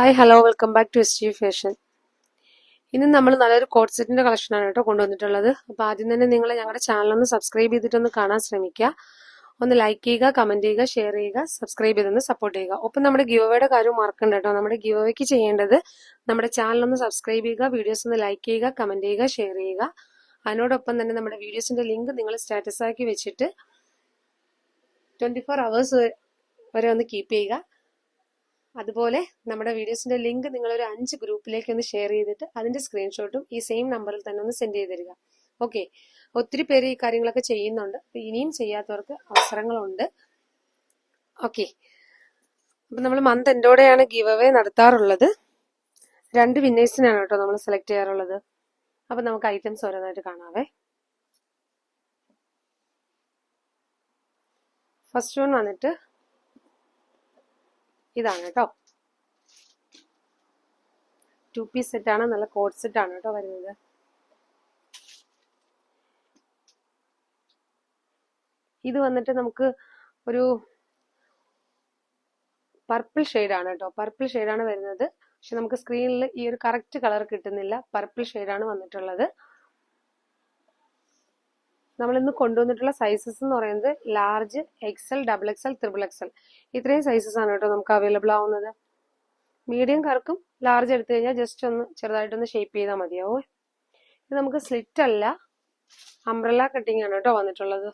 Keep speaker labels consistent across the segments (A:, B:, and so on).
A: Hi hello welcome back to S G fashion ഇന്ന് നമ്മൾ നല്ലൊരു കോട്ട് സെറ്റിന്റെ കളക്ഷനാണ് കേട്ടോ കൊണ്ടുവന്നിട്ടുള്ളത്. അപ്പോൾ ആദ്യം തന്നെ നിങ്ങൾ ഞങ്ങളുടെ ചാനൽ ഒന്ന് സബ്സ്ക്രൈബ് ചെയ്തിട്ടൊന്ന് കാണാൻ ശ്രമിക്കുക. ഒന്ന് ലൈക്ക് ചെയ്യുക കമന്റ് ചെയ്യുക ഷെയർ ചെയ്യുക സബ്സ്ക്രൈബ് ചെയ്തൊന്ന് സപ്പോർട്ട് ചെയ്യുക. ഒപ്പം നമ്മുടെ ഗിവയുടെ കാര്യം മറക്കണ്ട കേട്ടോ. നമ്മുടെ ഗിവയ്ക്ക് ചെയ്യേണ്ടത് നമ്മുടെ ചാനൽ ഒന്ന് സബ്സ്ക്രൈബ് ചെയ്യുക വീഡിയോസ് ഒന്ന് ലൈക്ക് ചെയ്യുക കമന്റ് ചെയ്യുക ഷെയർ ചെയ്യുക. അതിനോടൊപ്പം തന്നെ നമ്മുടെ വീഡിയോസിന്റെ ലിങ്ക് നിങ്ങൾ സ്റ്റാറ്റസ് ആക്കി വെച്ചിട്ട് ട്വന്റി ഫോർ അവേഴ്സ് വരെ ഒന്ന് കീപ്പ് ചെയ്യുക. അതുപോലെ നമ്മുടെ വീഡിയോസിന്റെ ലിങ്ക് നിങ്ങൾ ഒരു അഞ്ച് ഗ്രൂപ്പിലേക്ക് ഒന്ന് ഷെയർ ചെയ്തിട്ട് അതിന്റെ സ്ക്രീൻഷോട്ടും ഈ സെയിം നമ്പറിൽ തന്നെ ഒന്ന് സെൻഡ് ചെയ്ത് തരിക. ഓക്കെ. ഒത്തിരി പേര് ഈ കാര്യങ്ങളൊക്കെ ചെയ്യുന്നുണ്ട്. ഇനിയും ചെയ്യാത്തവർക്ക് അവസരങ്ങളുണ്ട്. ഓക്കെ. അപ്പൊ നമ്മൾ മന്ത് എൻഡോടെയാണ് ഗീവ് അവേ നടത്താറുള്ളത്. രണ്ട് വിന്നേഴ്സിനാണ് കേട്ടോ നമ്മൾ സെലക്ട് ചെയ്യാറുള്ളത്. അപ്പൊ നമുക്ക് ഐറ്റംസ് ഓരോന്നായിട്ട് കാണാവേ. ഫസ്റ്റ് വൺ വന്നിട്ട് ഇതാണ് കേട്ടോ. ടു പീസ് സെറ്റ് ആണ് നല്ല കോട്ട് സെറ്റ് ആണ് കേട്ടോ വരുന്നത്. ഇത് വന്നിട്ട് നമുക്ക് ഒരു പർപ്പിൾ ആണ് കേട്ടോ. പർപ്പിൾ ആണ് വരുന്നത്. പക്ഷെ നമുക്ക് സ്ക്രീനിൽ ഈ ഒരു കറക്റ്റ് കളർ കിട്ടുന്നില്ല. പർപ്പിൾ ആണ് വന്നിട്ടുള്ളത്. നമ്മളിന്ന് കൊണ്ടുവന്നിട്ടുള്ള സൈസസ് എന്ന് പറയുന്നത് large XL double XL triple XL ഇത്രയും സൈസസ് ആണ് കേട്ടോ നമുക്ക് അവൈലബിൾ ആവുന്നത്. മീഡിയം കറക്കും ലാർജ് എടുത്തു കഴിഞ്ഞാൽ ജസ്റ്റ് ഒന്ന് ചെറുതായിട്ടൊന്ന് ഷേപ്പ് ചെയ്താൽ മതിയാവും. ഇത് നമുക്ക് സ്ലിറ്റ് അല്ല അംബ്രല കട്ടിങ് ആണ് കേട്ടോ വന്നിട്ടുള്ളത്.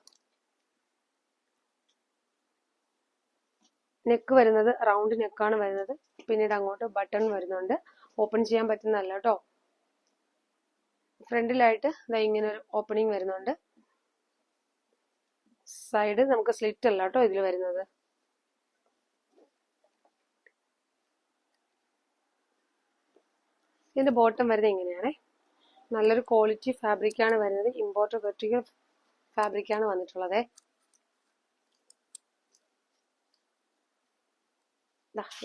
A: നെക്ക് വരുന്നത് റൗണ്ട് നെക്കാണ് വരുന്നത്. പിന്നീട് അങ്ങോട്ട് ബട്ടൺ വരുന്നുണ്ട്. ഓപ്പൺ ചെയ്യാൻ പറ്റുന്നതല്ല കേട്ടോ. ഫ്രണ്ടിലായിട്ട് ഇതാ ഇങ്ങനെ ഒരു ഓപ്പണിംഗ് വരുന്നുണ്ട്. സൈഡ് നമുക്ക് സ്ലിറ്റ് അല്ല കേട്ടോ ഇതിൽ വരുന്നത്. ഇതിന്റെ ബോട്ടം വരുന്നത് ഇങ്ങനെയാണേ. നല്ലൊരു ക്വാളിറ്റി ഫാബ്രിക് ആണ് വരുന്നത്. ഇമ്പോർട്ട് വെർട്ടിക്കൽ ഫാബ്രിക് ആണ് വന്നിട്ടുള്ളത്.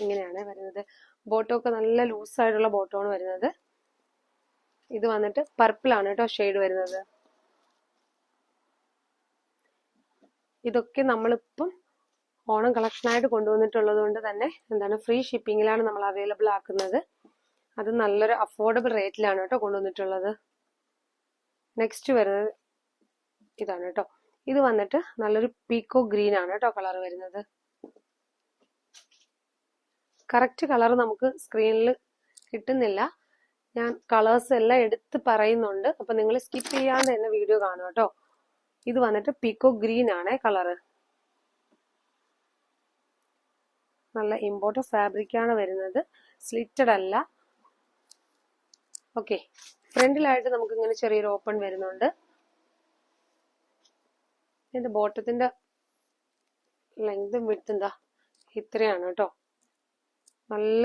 A: ഇങ്ങനെയാണ് വരുന്നത്. ബോട്ടോ ഒക്കെ നല്ല ലൂസ് ആയിട്ടുള്ള ആണ് വരുന്നത്. ഇത് വന്നിട്ട് പർപ്പിൾ ആണ് കേട്ടോ ഷെയ്ഡ് വരുന്നത്. ഇതൊക്കെ നമ്മളിപ്പം ഓണം കളക്ഷനായിട്ട് കൊണ്ടുവന്നിട്ടുള്ളത് കൊണ്ട് തന്നെ എന്താണ് ഫ്രീ ഷിപ്പിങ്ങിലാണ് നമ്മൾ അവൈലബിൾ ആക്കുന്നത്. അത് നല്ലൊരു അഫോർഡബിൾ റേറ്റിലാണ് കേട്ടോ കൊണ്ടുവന്നിട്ടുള്ളത്. നെക്സ്റ്റ് വരുന്നത് ഇതാണ് കേട്ടോ. ഇത് വന്നിട്ട് നല്ലൊരു പീക്കോ ഗ്രീൻ ആണ് കേട്ടോ കളർ വരുന്നത്. കറക്റ്റ് കളർ നമുക്ക് സ്ക്രീനിൽ കിട്ടുന്നില്ല. ഞാൻ കളേഴ്സ് എല്ലാം എടുത്ത് പറയുന്നുണ്ട്. അപ്പൊ നിങ്ങൾ സ്കിപ്പ് ചെയ്യാതെ തന്നെ വീഡിയോ കാണും കേട്ടോ. ഇത് വന്നിട്ട് പീക്കോ ഗ്രീൻ ആണ് കളറ് നല്ല ഇമ്പോർട്ടഡ് ഫാബ്രിക് ആണ് വരുന്നത്. സ്ലിറ്റഡ് അല്ല. ഓക്കെ. ഫ്രണ്ടിലായിട്ട് നമുക്ക് ഇങ്ങനെ ചെറിയൊരു ഓപ്പൺ വരുന്നുണ്ട്. ഇതിന്റെ ബോട്ടത്തിന്റെ ലെങ്തും വിടുത്തും എന്താ? ഇത്രയാണ് കേട്ടോ. നല്ല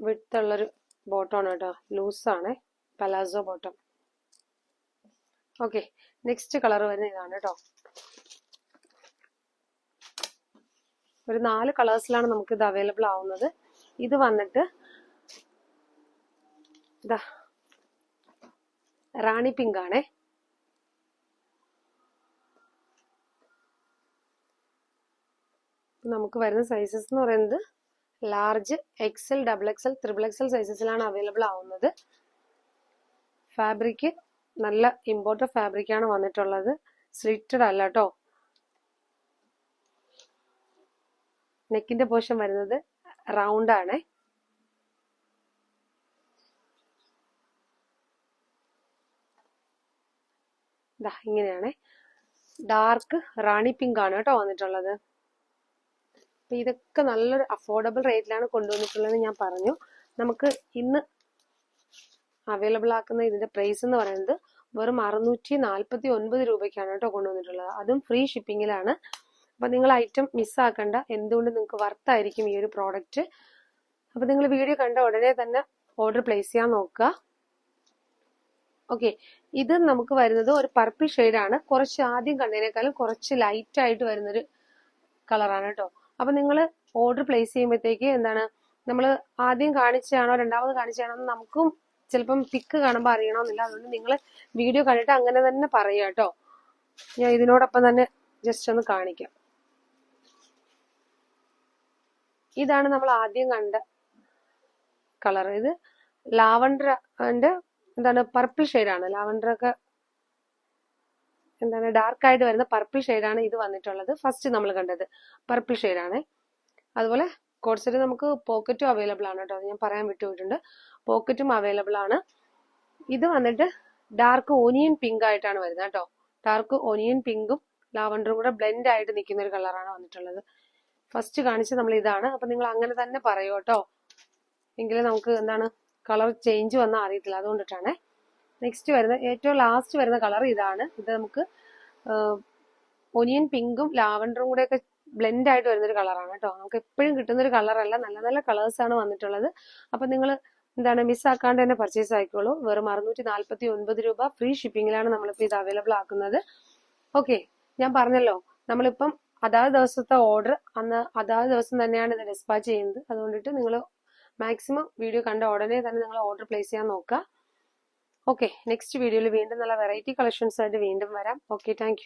A: വിടുത്തുള്ളൊരു ബോട്ടമാണ് കേട്ടോ. ലൂസാണ്. Palazzo bottom. Okay next colour വരുന്ന ഇതാണ് കേട്ടോ ഒരു നാല് കളേഴ്സിലാണ് നമുക്ക് ഇത് അവൈലബിൾ ആവുന്നത്. ഇത് വന്നിട്ട് ഇതാ റാണി പിങ്ക് ആണേ. നമുക്ക് വരുന്ന സൈസസ് എന്ന് പറയുന്നത് large XL double XL triple XL സൈസസിലാണ് available ആവുന്നത്. ഫാബ്രിക് നല്ല ഇമ്പോർട്ടഡ് ഫാബ്രിക് ആണ് വന്നിട്ടുള്ളത്. സ്ലിറ്റഡ് അല്ല കേട്ടോ നെക്കിന്റെ പോർഷൻ വരുന്നത് റൗണ്ട് ആണ്. ഇങ്ങനെയാണ്. ഡാർക്ക് റാണി പിങ്ക് ആണ് കേട്ടോ വന്നിട്ടുള്ളത്. ഇതൊക്കെ നല്ലൊരു അഫോർഡബിൾ റേറ്റിലാണ് കൊണ്ടുവന്നിട്ടുള്ളത് ഞാൻ പറഞ്ഞു. നമുക്ക് ഇന്ന് അവൈലബിൾ ആക്കുന്ന ഇതിന്റെ പ്രൈസ് എന്ന് പറയുന്നത് വെറും അറുന്നൂറ്റി നാൽപ്പത്തി ഒൻപത് രൂപയ്ക്കാണ് കേട്ടോ കൊണ്ടുവന്നിട്ടുള്ളത്. അതും ഫ്രീ ഷിപ്പിങ്ങിലാണ് അപ്പൊ നിങ്ങൾ ഐറ്റം മിസ്സാക്കണ്ട എന്തുകൊണ്ട് നിങ്ങൾക്ക് വർത്തായിരിക്കും ഈ ഒരു പ്രോഡക്റ്റ് അപ്പൊ നിങ്ങൾ വീഡിയോ കണ്ട ഉടനെ തന്നെ ഓർഡർ പ്ലേസ് ചെയ്യാൻ നോക്കുക. ഓക്കെ ഇത് നമുക്ക് വരുന്നത് ഒരു പർപ്പിൾ ആണ്. കുറച്ച് ആദ്യം കണ്ടതിനേക്കാളും കുറച്ച് ലൈറ്റ് ആയിട്ട് വരുന്നൊരു കളറാണ് കേട്ടോ. അപ്പൊ നിങ്ങൾ ഓർഡർ പ്ലേസ് ചെയ്യുമ്പോഴത്തേക്ക് എന്താണ്? നമ്മൾ ആദ്യം കാണിച്ചാണോ രണ്ടാമത് കാണിച്ചാണോ നമുക്കും ചിലപ്പം പിക്ക് കാണുമ്പോൾ അറിയണമെന്നില്ല അതുകൊണ്ട് നിങ്ങൾ വീഡിയോ കണ്ടിട്ട് അങ്ങനെ തന്നെ പറയുക കേട്ടോ ഞാൻ ഇതിനോടൊപ്പം തന്നെ ജസ്റ്റ് ഒന്ന് കാണിക്കാം. ഇതാണ് നമ്മൾ ആദ്യം കണ്ട കളർ ഇത് ലാവണ്ടർ എന്താണ് പർപ്പിൾ ആണ്. ലാവണ്ടർ ഒക്കെ എന്താണ് ഡാർക്ക് ആയിട്ട് വരുന്ന പർപ്പിൾ ആണ് ഇത് വന്നിട്ടുള്ളത്. ഫസ്റ്റ് നമ്മൾ കണ്ടത് പർപ്പിൾ ആണ്. അതുപോലെ കോഡ്സെറ്റ് നമുക്ക് പോക്കറ്റും അവൈലബിൾ ആണ് കേട്ടോ. ഞാൻ പറയാൻ വിട്ടുപോയിട്ടുണ്ട്. പോക്കറ്റും അവൈലബിൾ ആണ്. ഇത് വന്നിട്ട് ഡാർക്ക് ഓനിയൻ പിങ്ക് ആയിട്ടാണ് വരുന്നത് കേട്ടോ. ഡാർക്ക് ഓനിയൻ പിങ്കും ലാവണ്ടറും കൂടെ ബ്ലെൻഡ് ആയിട്ട് നിൽക്കുന്ന ഒരു കളറാണ് വന്നിട്ടുള്ളത്. ഫസ്റ്റ് കാണിച്ച് നമ്മൾ ഇതാണ്. അപ്പൊ നിങ്ങൾ അങ്ങനെ തന്നെ പറയൂ കേട്ടോ. എങ്കിലും നമുക്ക് എന്താണ് കളർ ചേഞ്ച് വന്നാൽ അറിയത്തില്ല. അതുകൊണ്ടിട്ടാണ്. നെക്സ്റ്റ് വരുന്ന ഏറ്റവും ലാസ്റ്റ് വരുന്ന കളർ ഇതാണ്. ഇത് നമുക്ക് ഒനിയൻ പിങ്കും ലാവണ്ടറും കൂടെ ഒക്കെ ബ്ലെൻഡ് ആയിട്ട് വരുന്നൊരു കളറാണ് കേട്ടോ. നമുക്ക് എപ്പോഴും കിട്ടുന്ന ഒരു കളറല്ല നല്ല നല്ല കളേഴ്സ് ആണ് വന്നിട്ടുള്ളത്. അപ്പൊ നിങ്ങൾ എന്താണ് മിസ്സാക്കാണ്ട് തന്നെ പർച്ചേസ് ആയിക്കോളൂ. വെറും അറുന്നൂറ്റി നാൽപ്പത്തി ഒൻപത് രൂപ ഫ്രീ ഷിപ്പിംഗിലാണ് നമ്മളിപ്പോൾ ഇത് അവൈലബിൾ ആക്കുന്നത്. ഓക്കെ ഞാൻ പറഞ്ഞല്ലോ. നമ്മളിപ്പം അതാത് ദിവസത്തെ ഓർഡർ അന്ന് അതാത് ദിവസം തന്നെയാണ് ഇത് ഡിസ്പാച്ച് ചെയ്യുന്നത്. അതുകൊണ്ടിട്ട് നിങ്ങൾ മാക്സിമം വീഡിയോ കണ്ട ഉടനെ തന്നെ നിങ്ങൾ ഓർഡർ പ്ലേസ് ചെയ്യാൻ നോക്കുക. ഓക്കെ നെക്സ്റ്റ് വീഡിയോയിൽ വീണ്ടും നല്ല വെറൈറ്റി കളക്ഷൻസ് ആയിട്ട് വീണ്ടും വരാം. Okay thank